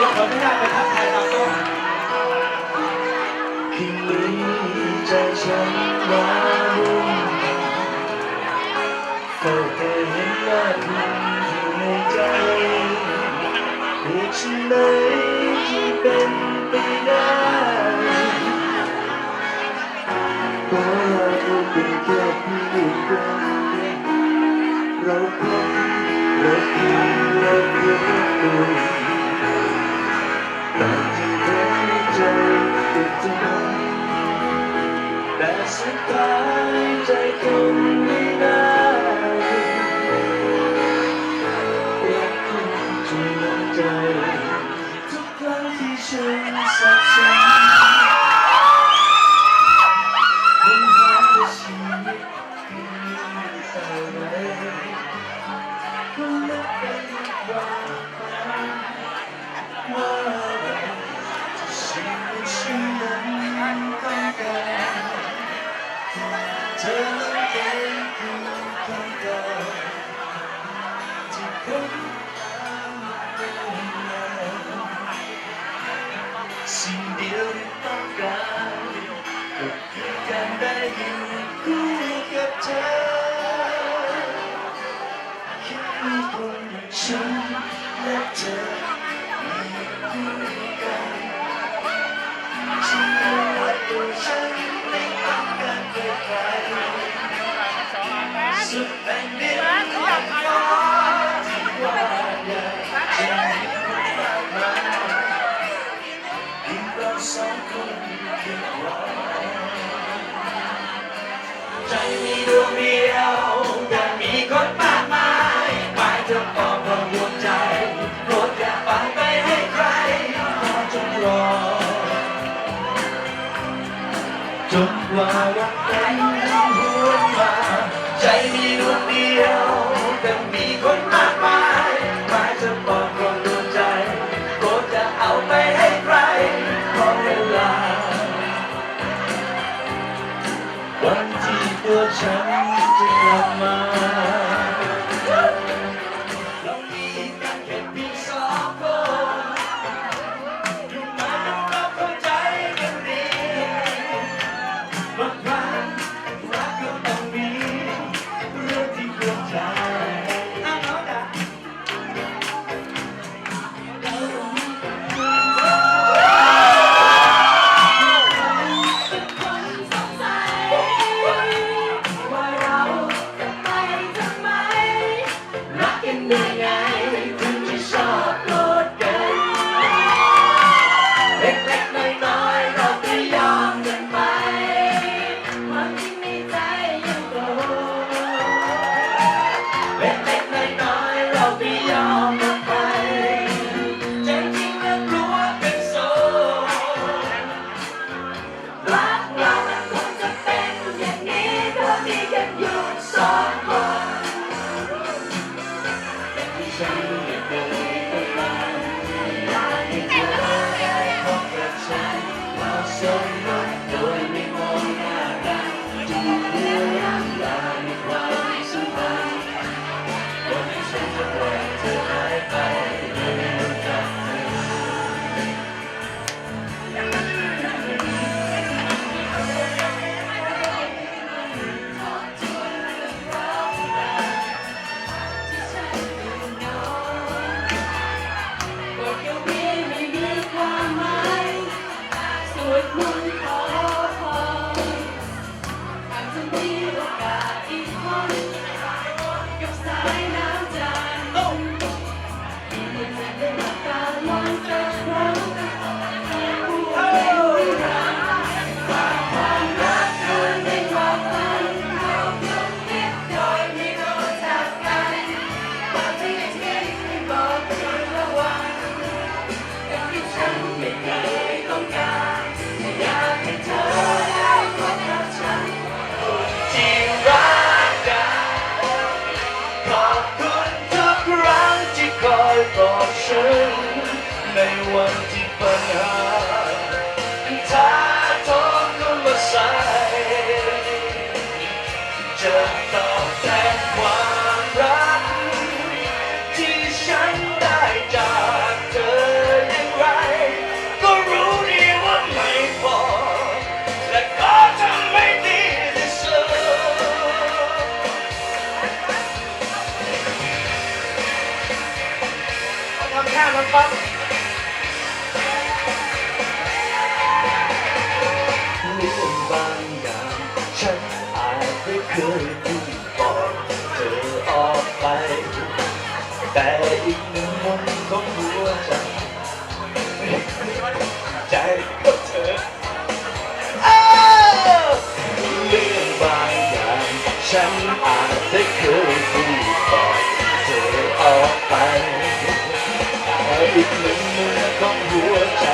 เราพบนนี้ใจฉันว้าวุ่นเฝ้าแต่เห็นหน้าเธออยู่ในใจอีกฉันไหนที่เป็นไปได้ก็เราเป็นแค่พี่กันเราพงราคงเราคงตัว agita. สิ่งเดียวที่ต้องการก็คือการได้อยู่คู่กับเธอแค่คนอย่างฉันและเธอมีคู่กันฉันรู้ว่าตัวฉันไม่ต้องการใครสุดแผ่นดิน ใจมีดวมียวแต่มีคนมากมายหมายจะปอบระหัวใจโปรดอย่าปานไปให้ใครขอจงรอจนกว่าวันน 成 จะตอบแทนความรัก ที่ฉันได้จากเธออย่ไร ก็รู้ดีว่าไม่พอ และก็ทำไม่ดีที่ช่น เคยพูดบอกเธอออกไป แต่อีกหนึ่งมุมของหัวใจใจของเธออ้าเรื่องบางอย่างฉันอาจได้เคยพูดบอกเธอออกไปแต่อีกหนึ่งมุมของหัวใจ